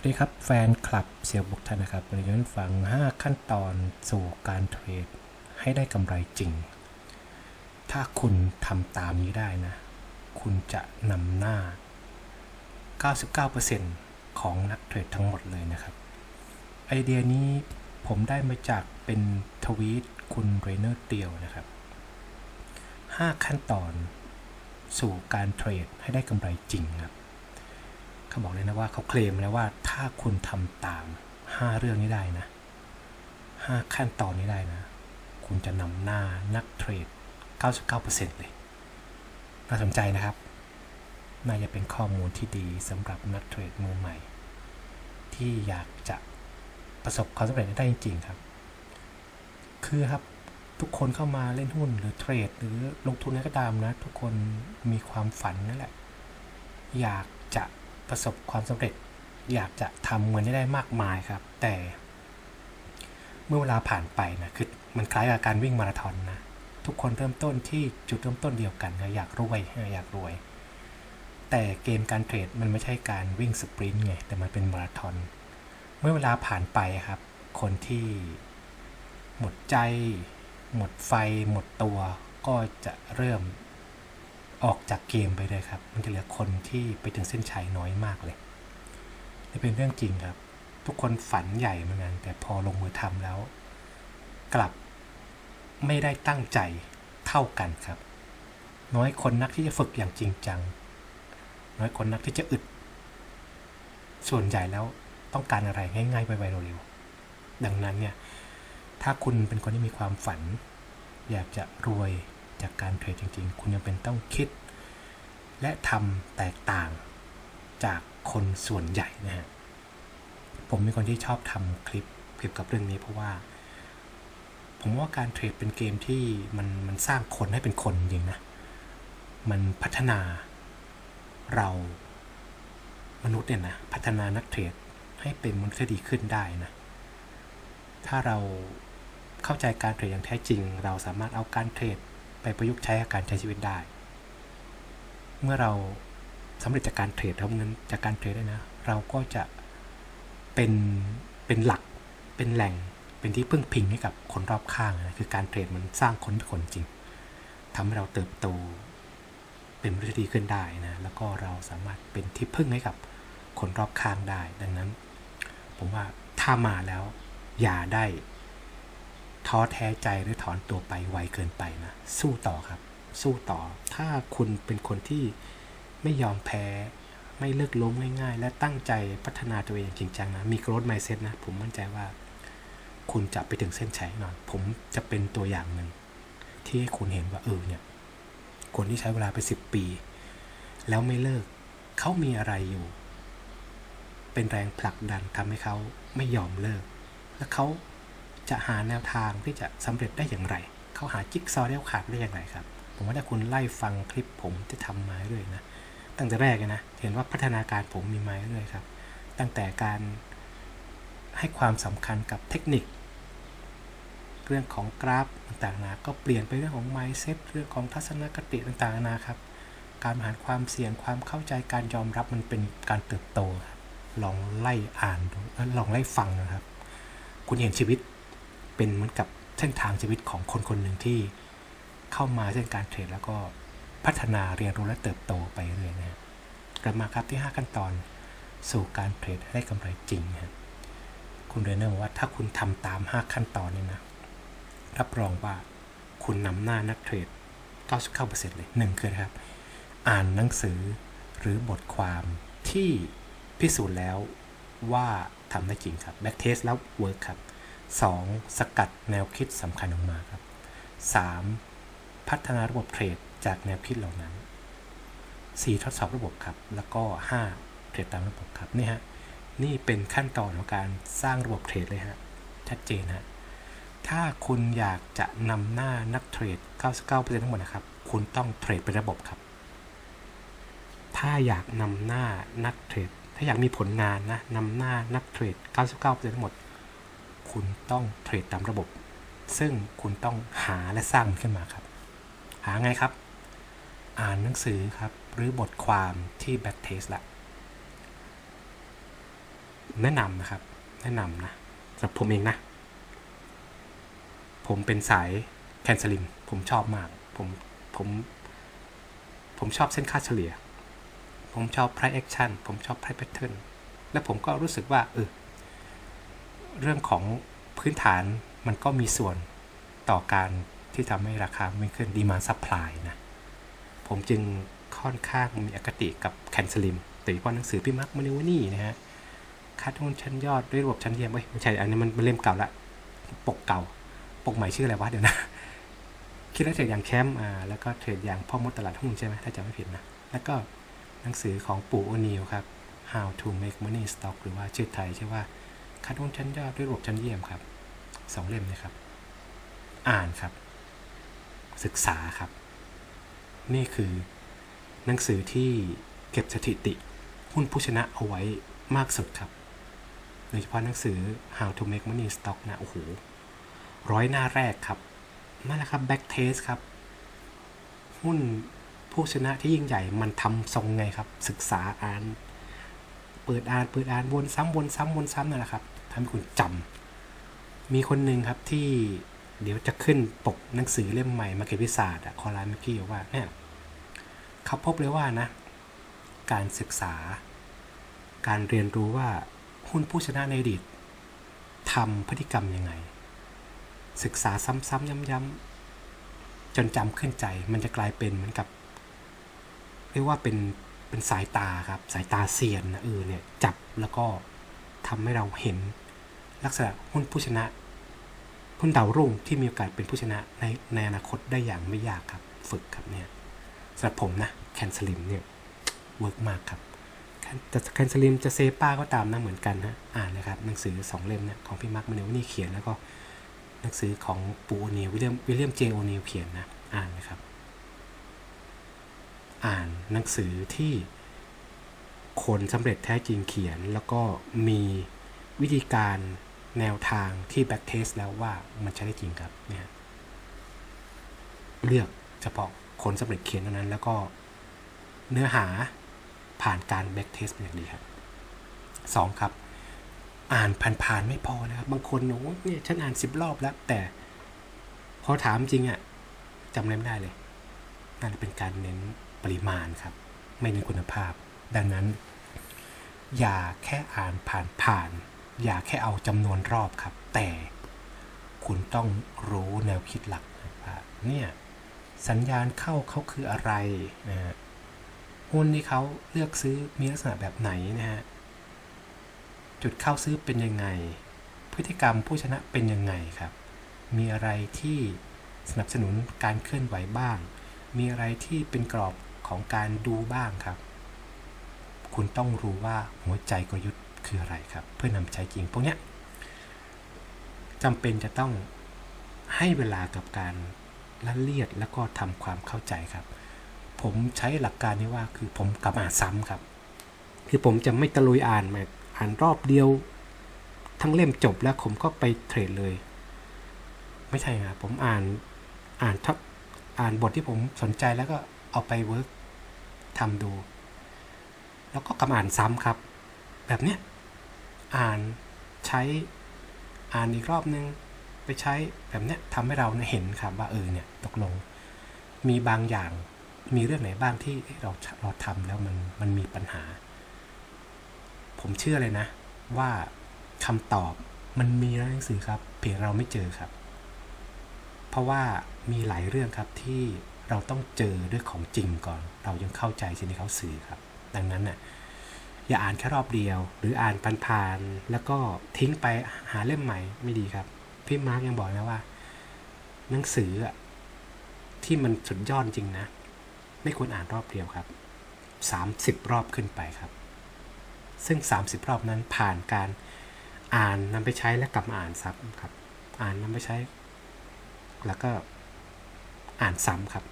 วัสดีครับแฟนคลับเซียวบุกท่านนะครับวันนี้จะฟัง 5 ขั้นตอนสู่การเทรดให้ได้กำไรจริง ถ้าคุณทำตามนี้ได้นะ คุณจะนำหน้า 99%ของนักเทรดทั้งหมดเลยนะครับ ไอเดียนี้ผมได้มาจากเป็นทวีตคุณเรเนอร์เตียวนะครับ 5 ขั้นตอนสู่การเทรดให้ได้กำไรจริงครับ เขาบอกเลยนะว่าเขาเคลมนะว่าถ้าคุณทำตาม 5 เรื่องนี้ได้นะ 5 ขั้นตอนนี้ได้นะ คุณจะนำหน้านักเทรด 99%เลย น่าสนใจนะครับ น่าจะเป็นข้อมูลที่ดีสำหรับนักเทรดมือใหม่ ที่อยากจะประสบความสำเร็จได้จริงๆครับ คือครับทุกคนเข้ามาเล่นหุ้นหรือเทรด หรือลงทุนอะไรก็ตามนะ ทุกคนมีความฝันนั่นแหละ อยากจะ ประสบความสำเร็จอยากจะทำเงินได้มากมายครับ แต่เมื่อเวลาผ่านไปนะคือมันคล้ายกับการวิ่งมาราธอนนะทุกคนเริ่มต้นที่จุดเริ่มต้นเดียวกันนะอยากรวยอยากรวย แต่เกมการเทรดมันไม่ใช่การวิ่งสปรินต์ไงแต่มันเป็นมาราธอนเมื่อเวลาผ่านไปครับ คนที่หมดใจ หมดไฟ หมดตัว ก็จะเริ่ม ออกจากเกมไปเลยครับ มันจะเหลือคนที่ไปถึงเส้นชัยน้อยมากเลยนี่เป็นเรื่องจริงครับ ทุกคนฝันใหญ่เหมือนกันแต่พอลงมือทำแล้ว กลับไม่ได้ตั้งใจเท่ากันครับ น้อยคนนักที่จะฝึกอย่างจริงจัง น้อยคนนักที่จะอึด ส่วนใหญ่แล้วต้องการอะไรง่ายๆไวๆเร็วๆดังนั้นเนี่ยถ้าคุณเป็นคนที่มีความฝัน อยากจะรวย จากการเทรดจริง ๆ คุณยังเป็นต้องคิด และทำแตกต่างจากคนส่วนใหญ่นะฮะผมเป็นคนที่ชอบทำคลิปเกี่ยวกับเรื่องนี้เพราะว่า ผมว่าการเทรดเป็นเกมที่มันมันสร้างคนให้เป็นคนจริงนะ มันพัฒนาเรามนุษย์เนี่ยนะพัฒนานักเทรดให้เป็นมนุษย์ที่ดีขึ้นได้นะ ถ้าเราเข้าใจการเทรดอย่างแท้จริง เราสามารถเอาการเทรด ปประยุกต์ใช้กับการใช้ชีวิตได้ เมื่อเราสำเร็จจากการเทรดท่านั้นจากการเทรดได้นะ เราก็จะเป็นเป็นหลักเป็นแหล่งเป็นที่พึ่งพิงให้กับคนรอบข้างนะคือการเทรดมันสร้างคนเป็นคนจริงทำให้เราเติบโตเป็นมนุษย์ที่ดีขึ้นได้นะแล้วก็เราสามารถเป็นที่พึ่งให้กับคนรอบข้างได้ ดังนั้น ผมว่าถ้ามาแล้วอย่าได้ ท้อแท้ใจหรือถอนตัวไปไวเกินไปนะ สู้ต่อครับ สู้ต่อ ถ้าคุณเป็นคนที่ไม่ยอมแพ้ ไม่เลิกล้มง่ายๆ และตั้งใจพัฒนาตัวเองจริงจังนะ มี growth mindset นะ ผมมั่นใจว่า คุณจะไปถึงเส้นชัยแน่นอน ผมจะเป็นตัวอย่างหนึ่ง ที่ให้คุณเห็นว่าเออเนี่ย คนที่ใช้เวลาไปสิบปี แล้วไม่เลิก เขามีอะไรอยู่ เป็นแรงผลักดันทำให้เขาไม่ยอมเลิก และเขา จะหาแนวทางที่จะสำเร็จได้อย่างไร เขาหาจิ๊กซอว์เดียวขาดได้อย่างไรครับ ผมว่าถ้าคุณไล่ฟังคลิปผมจะทำมาเรื่อยนะ ตั้งแต่แรกนะ เห็นว่าพัฒนาการผมมีมาเรื่อยครับ ตั้งแต่การให้ความสำคัญกับเทคนิค เรื่องของกราฟต่างๆนะ ก็เปลี่ยนไปเรื่องของ mindset เรื่องของทัศนคติต่างๆนะครับ การบริหารความเสี่ยงความเข้าใจการยอมรับมันเป็นการเติบโตครับลองไล่อ่านลองไล่ฟังนะครับ คุณเห็นชีวิต เป็นเหมือนกับเส้นทางชีวิตของคนคนหนึ่งที่เข้ามาเส้นการเทรดแล้วก็พัฒนาเรียนรู้และเติบโตไปเรื่อยนะกลับมาครับที่ 5 ขั้นตอนสู่การเทรดให้ได้กำไรจริงนะคุณเรนเนอร์บอกว่าถ้าคุณทำตาม 5 ขั้นตอนนี้นะรับรองว่าคุณนำหน้านักเทรด 99%เลยหนึ่งคือนะครับ อ่านหนังสือหรือบทความที่พิสูจน์แล้วว่าทำได้จริงครับ แบ็กเทสแล้วเวิร์กครับ 2. สกัดแนวคิดสำคัญออกมาครับ 3. พัฒนาระบบเทรดจากแนวคิดเหล่านั้น 4. ทดสอบระบบครับ แล้วก็ 5. เทรดตามระบบครับนี่ฮะนี่เป็นขั้นตอนของการสร้างระบบเทรดเลยฮะชัดเจนฮะถ้าคุณอยากจะนำหน้านักเทรด 99%ทั้งหมดนะครับ คุณต้องเทรดเป็นระบบครับ ถ้าอยากนำหน้านักเทรด ถ้าอยากมีผลงานนะนำหน้านักเทรด 99%ทั้งหมด คุณต้องเทรดตามระบบ ซึ่งคุณต้องหาและสร้างมันขึ้นมาครับ หาไงครับ อ่านหนังสือครับ หรือบทความที่ backtest ละแนะนำนะครับ แนะนำนะสำหรับผมเองนะ ผมเป็นสายแคนสลิมผมชอบมาก ผม ผม ผมชอบเส้นค่าเฉลี่ย ผมชอบ price action ผมชอบ price pattern และผมก็รู้สึกว่า เออ เรื่องของพื้นฐานมันก็มีส่วนต่อการที่ทำให้ราคาไม่ขึ้นดีมาซัพพลายนะ ผมจึงค่อนข้างมีอคติกับแคนสลิมโดยเฉพาะหนังสือพี่มาร์คมานิวนี่นะฮะคาร์ทูนชั้นยอดด้วยระบบชั้นเยี่ยมเอ้ยไม่ใช่ อันนี้มันเล่มเก่าละ ปกเก่า ปกใหม่ชื่ออะไรวะเดี๋ยวนะ คิดแล้วเทรดอย่างแคมป์อ่าแล้วก็เทรดอย่างพ่อมดตลาดหุ้นใช่ไหมถ้าจำไม่ผิดนะ แล้วก็หนังสือของปู่โอนิลครับ How to make money stock หรือว่าชื่อไทยชื่อว่า คาร์ทูนชั้นยอดด้วยระบบชั้นเยี่ยมครับสองเล่มนะครับ อ่านครับ ศึกษาครับ นี่คือหนังสือที่เก็บสถิติหุ้นผู้ชนะเอาไว้มากสุดครับโดยเฉพาะหนังสือ How to make money stock นะ โอ้โห ร้อยหน้าแรกครับนั่นแหละครับ back test ครับ หุ้นผู้ชนะที่ยิ่งใหญ่มันทำทรงไงครับ ศึกษาอ่าน เปิดอ่านเปิดอ่านวนซ้ำวนซ้ำวนซ้ำนั่นแหละครับทำให้คุณจำมีคนหนึ่งครับที่เดี๋ยวจะขึ้นปกหนังสือเล่มใหม่มาเก็ตวิสาสตร์อะคอรานเมื่อกี้ว่าเนี่ยเขาพบเลยว่านะ การศึกษา การเรียนรู้ว่าหุ้นผู้ชนะในอดีตทำพฤติกรรมยังไง ศึกษาซ้ำๆย้ำๆจนจำขึ้นใจ มันจะกลายเป็นเหมือนกับ เรียกว่าเป็น เป็นสายตาครับ สายตาเซียนนะเออเนี่ยจับแล้วก็ทำให้เราเห็นลักษณะหุ้นผู้ชนะหุ้นดาวรุ่งที่มีโอกาสเป็นผู้ชนะในในอนาคตได้อย่างไม่ยากครับ ฝึกครับเนี่ยสำหรับผมนะแคนสลิมเนี่ยเวิร์กมากครับแต่แคนสลิมจะเซป้าก็ตามนะเหมือนกันนะอ่านเลยครับหนังสือสองเล่มเนี่ยของพี่มาร์คมาเนลนี่เขียนแล้วก็หนังสือของปูโอนิลวิลเลียมวิลเลียมเจโอเนิลเขียนนะอ่านนะครับ อ่านหนังสือที่คนสำเร็จแท้จริงเขียน แล้วก็มีวิธีการแนวทางที่แบ็กเทสแล้วว่ามันใช้ได้จริงครับเนี่ยเลือกเฉพาะคนสำเร็จเขียนเท่านั้น แล้วก็เนื้อหาผ่านการแบ็กเทสเป็นอย่างดีครับสองครับ อ่านผ่านๆไม่พอนะครับ บางคนโอ้เนี่ยฉันอ่านสิบรอบแล้ว แต่พอถามจริงอะ่ะจำอะไรไม่ได้เลยนั่นเป็นการเน้น ปริมาณครับ ไม่เน้นคุณภาพ ดังนั้น อย่าแค่อ่านผ่านๆอย่าแค่เอาจำนวนรอบครับ แต่คุณต้องรู้แนวคิดหลักว่าเนี่ยสัญญาณเข้าเขาคืออะไรนะฮะหุ้นที่เขาเลือกซื้อมีลักษณะแบบไหนนะฮะจุดเข้าซื้อเป็นยังไง พฤติกรรมผู้ชนะเป็นยังไงครับ มีอะไรที่สนับสนุนการเคลื่อนไหวบ้าง มีอะไรที่เป็นกรอบ ของการดูบ้างครับ คุณต้องรู้ว่าหัวใจกลยุทธ์คืออะไรครับ เพื่อนำใช้จริงพวกเนี้ยจำเป็นจะต้องให้เวลากับการละเลียดแล้วก็ทำความเข้าใจครับ ผมใช้หลักการนี้ว่าคือผมกลับมาอ่านซ้ำครับ คือผมจะไม่ตะลุยอ่านมาอ่านรอบเดียว ทั้งเล่มจบแล้วผมก็ไปเทรดเลย ไม่ใช่ครับผมอ่านอ่านทับอ่านบทที่ผมสนใจแล้วก็เอาไปเวิร์ก ทำดู แล้วก็กลับมาอ่านซ้ำครับ แบบเนี้ยอ่านใช้อ่านอีกรอบนึงไปใช้แบบเนี้ยทำให้เราเห็นครับว่าเออเนี่ยตกลง มีบางอย่างมีเรื่องไหนบ้างที่เราเราทำแล้วมันมันมีปัญหา ผมเชื่อเลยนะ ว่าคำตอบมันมีในหนังสือครับ เพียงเราไม่เจอครับ เพราะว่ามีหลายเรื่องครับที่ เราต้องเจอด้วยของจริงก่อน เรายังเข้าใจสิ่งที่เขาสื่อครับ ดังนั้นน่ะอย่าอ่านแค่รอบเดียว หรืออ่านผ่านๆแล้วก็ทิ้งไปหาเล่มใหม่ไม่ดีครับ พี่มาร์กยังบอกนะว่า หนังสืออะที่มันสุดยอดจริงนะ ไม่ควรอ่านรอบเดียวครับ 30 รอบขึ้นไปครับ ซึ่ง 30 รอบนั้นผ่านการอ่านนำไปใช้และกลับมาอ่านซ้ำครับ อ่านนำไปใช้ แล้วก็อ่านซ้ำครับ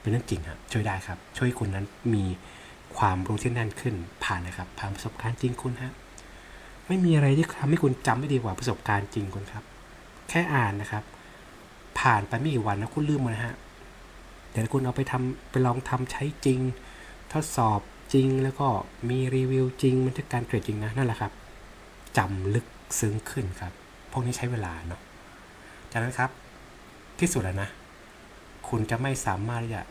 เป็นเรื่องจริงครับช่วยได้ครับ ช่วยคุณนั้นมีความรู้ที่แน่นขึ้นผ่านนะครับ ผ่านประสบการณ์จริงคุณฮะไม่มีอะไรที่ทำให้คุณจำไม่ดีกว่าประสบการณ์จริงคุณครับ แค่อ่านนะครับ ผ่านไปไม่กี่วันนะคุณลืมหมดนฮะเดี๋ยวคุณเอาไปทำไปลองทำใช้จริง ทดสอบจริงแล้วก็มีรีวิวจริงบันทึกการเทรดจริงนะนั่นแหละครับจำลึกซึ้งขึ้นครับพวกนี้ใช้เวลาเนาะจากนั้นครับที่สุดแล้วนะ คุณจะไม่สามารถที่จะ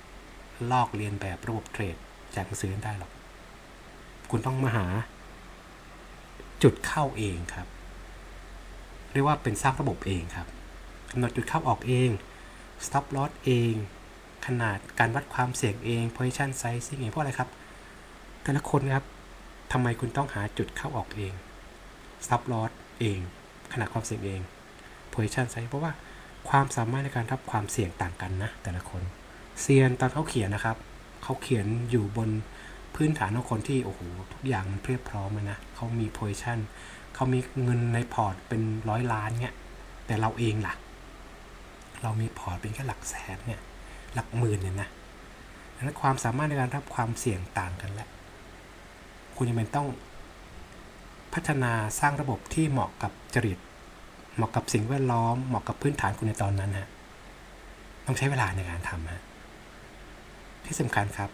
ลอกเรียนแบบระบบเทรดจากหนังสือได้หรอก คุณต้องมาหา จุดเข้าเองครับ เรียกว่าเป็นสร้างระบบเองครับกำหนดจุดเข้าออกเอง stop loss เอง ขนาดการวัดความเสี่ยงเอง position sizing เองเพราะอะไรครับ แต่ละคนครับทำไมคุณต้องหาจุดเข้าออกเอง stop loss เอง ขนาดความเสี่ยงเอง position size เพราะว่า ความสามารถในการรับความเสี่ยงต่างกันนะ แต่ละคนเซียนตอนเขาเขียนนะครับ เขาเขียนอยู่บนพื้นฐานของคนที่โอ้โหทุกอย่างมันเพียบพร้อมนะเขามี position เขามีเงินในพอร์ตเป็นร้อยล้านเนี่ยแต่เราเองล่ะ เรามีพอร์ตเป็นแค่หลักแสนเนี่ยหลักหมื่นเนี่ยนะดังนั้นความสามารถในการรับความเสี่ยงต่างกันแหล้วคุณยังเป็นต้องพัฒนาสร้างระบบที่เหมาะกับจริต เหมาะกับสิ่งแวดล้อม เหมาะกับพื้นฐานคุณในตอนนั้นฮะต้องใช้เวลาในการทำฮะที่สำคัญครับ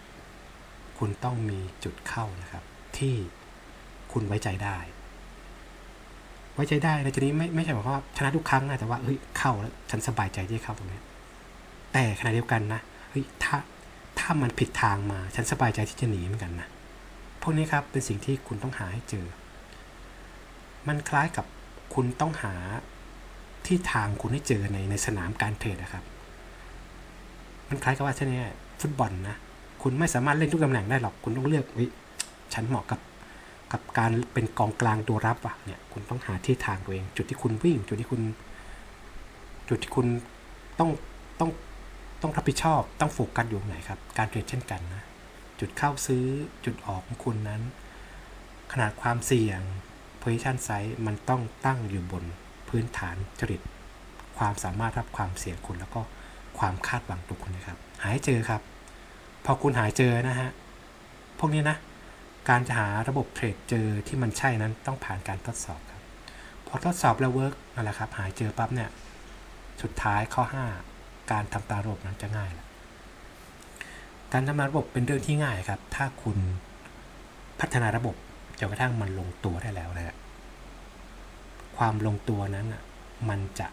คุณต้องมีจุดเข้านะครับ ที่คุณไว้ใจได้ ไว้ใจได้ในทีนี้ไม่ไม่ใช่หมายความว่าชนะทุกครั้งนะแต่ว่าเฮ้ยเข้าแล้วฉันสบายใจที่เข้าตรงนี้แต่ขณะเดียวกันนะเฮ้ยถ้าถ้ามันผิดทางมาฉันสบายใจที่จะหนีเหมือนกันนะพวกนี้ครับเป็นสิ่งที่คุณต้องหาให้เจอ มันคล้ายกับคุณต้องหา ที่ทางคุณให้เจอในในสนามการเทรดนะครับ มันคล้ายกับว่าเช่นนี้ฟุตบอลนะ คุณไม่สามารถเล่นทุกตำแหน่งได้หรอก คุณต้องเลือกวิฉันเหมาะกับกับการเป็นกองกลางตัวรับอะเนี่ย คุณต้องหาที่ทางตัวเอง จุดที่คุณวิ่ง จุดที่คุณ จุดที่คุณต้องต้องต้องรับผิดชอบ ต้องโฟกัสอยู่ไหนครับ การเทรดเช่นกันนะ จุดเข้าซื้อ จุดออกของคุณนั้น ขนาดความเสี่ยง position size มันต้องตั้งอยู่บน พื้นฐานจริต ความสามารถรับความเสี่ยงคุณแล้วก็ความคาดหวังตัวคุณนะครับ หาให้เจอครับ พอคุณหายเจอนะฮะ พวกนี้นะ การจะหาระบบเทรดเจอที่มันใช่นั้นต้องผ่านการทดสอบครับ พอทดสอบแล้วเวิร์กนั่นแหละครับ หายเจอปั๊บเนี่ย สุดท้ายข้อ 5 การทำตามระบบนั้นจะง่ายแหละการทำงานระบบเป็นเรื่องที่ง่ายครับ ถ้าคุณพัฒนาระบบจนกระทั่งมันลงตัวได้แล้วนะฮะ ความลงตัวนั้นมันจะ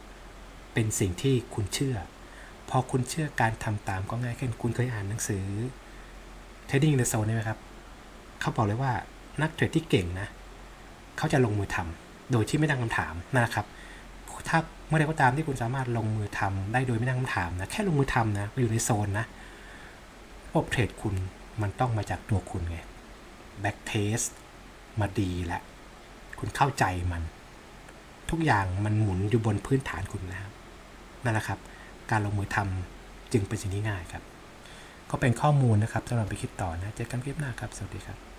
เป็นสิ่งที่คุณเชื่อ พอคุณเชื่อการทำตามก็ง่ายขึ้นคุณเคยอ่านหนังสือ Trading the Zone ไหมครับ เขาบอกเลยว่านักเทรดที่เก่งนะ เขาจะลงมือทำโดยที่ไม่ตั้งคำถามนะครับ ถ้าเมื่อใดก็ตามที่คุณสามารถลงมือทำได้โดยไม่ตั้งคำถามนะ แค่ลงมือทำนะอยู่ในโซนนะระบบเทรดคุณมันต้องมาจากตัวคุณไงแบ็กเทสมาดีแล้วคุณเข้าใจมัน ทุกอย่างมันหมุนอยู่บนพื้นฐานคุณนะครับนั่นแหละครับ การลงมือทำจึงเป็นสิ่งที่ง่ายครับ ก็เป็นข้อมูลนะครับสำหรับไปคิดต่อนะ เจอกันคลิปหน้าครับ สวัสดีครับ